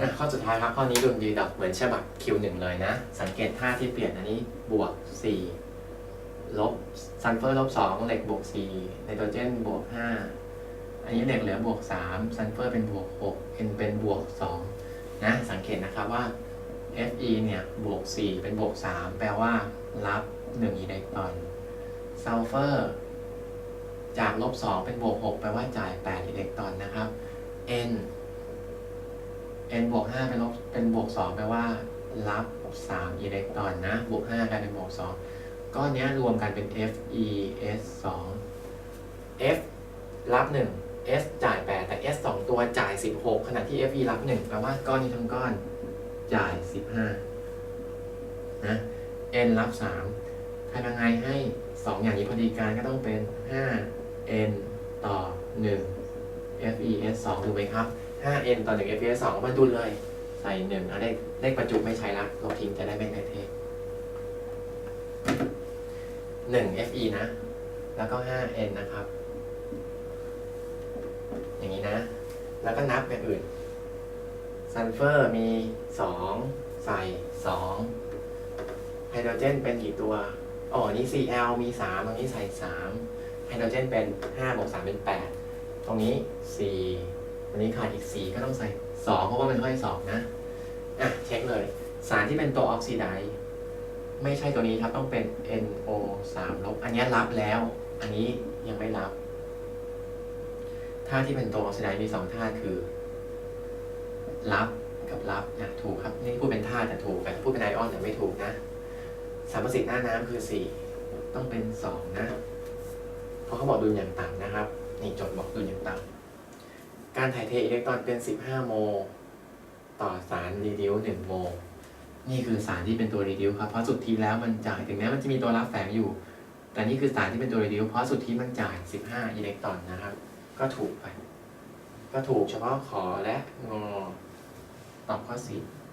อะข้อสุดท้ายครับข้อนี้ดุลดีดอกเหมือนฉบับ Q1 เลยนะ สังเกตท่าที่เปลี่ยนอันนี้บวก 4 ลบซัลเฟอร์ลบ 2 เหล็กบวก4ไนโตรเจนบวก 5 อันนี้เหล็กเหลือบวก 3 ซัลเฟอร์เป็นบวก6 N เป็นบวก 2 นะ สังเกตนะครับว่า Fe เนี่ยบวก 4 เป็นบวก 3 แปลว่า รับ1อิเล็กตรอนซัลเฟอร์จากลบ 2 เป็นบวก 6 แปลว่าจ่าย 8 อิเล็กตรอนนะครับ N n บวก5เป็นลบเป็นบวก2แปลว่ารับ3อิเล็กตรอนนะ บวก5กลายเป็นบวก2ก้อนนี้รวมกันเป็น F E S 2 F รับ 1 S จ่าย 8 แต่ S 2 ตัวจ่าย 16 ขณะที่ F E รับ 1 แปลว่าก้อนนี้ทั้งก้อนจ่าย 15 นะ N รับ3ทำยังไงให้ 2 อย่างนี้พอดีกันก็ต้องเป็น 5 N ต่อ 1 F E S 2ถูกไหมครับ 5n ต่อ1 fps 2มาดูเลย ใส่1เอาเลขเลขประจุไม่ใช้ละลบทิ้งจะได้ไม่เละเท1 fe นะ แล้วก็ 5n นะครับ อย่างนี้นะ แล้วก็นับแบบอื่นซัลเฟอร์มี 2 ใส่ 2 ไฮโดรเจนเป็นกี่ตัว อ๋อ นี่ Cl มี 3 ตรงนี้ใส่ 3 ไฮโดรเจนเป็น5บวก3เป็น 8 ตรงนี้ 4 วันนี้ขาดอีก4ก็ต้องใส่2เพราะว่ามันค่อย2นะอะเช็คเลย สารที่เป็นตัวออกซิไดซ์ไม่ใช่ตัวนี้ครับต้องเป็น NO 3ลบอันนี้รับแล้ว อันนี้ยังไม่รับท่าที่เป็นตัวออกซิไดซ์มี2ท่าคือ รับกับรับนะถูกครับนี่พูดเป็นท่าแต่ถูกแต่พูดเป็นไอออนแต่ไม่ถูกนะสารประสิทธิ์หน้าน้ำคือ4ต้องเป็น2นะ เพราะเขาบอกดุลอย่างต่ำนะครับ นี่โจทย์บอกดุลอย่างต่ำ การถ่ายเทอิเล็กตรอนเป็น 15 โมลต่อสารรีดิว1โมลนี่คือสารที่เป็นตัวรีดิวครับเพราะสุดทีแล้วมันจ่ายถึงแม้มันจะมีตัวรับแฝงอยู่ แต่นี่คือสารที่เป็นตัวรีดิวเพราะสุดทีมันจ่าย 15 อิเล็กตรอนนะครับ ก็ถูกไป ก็ถูกเฉพาะขอและงอตอบข้อ4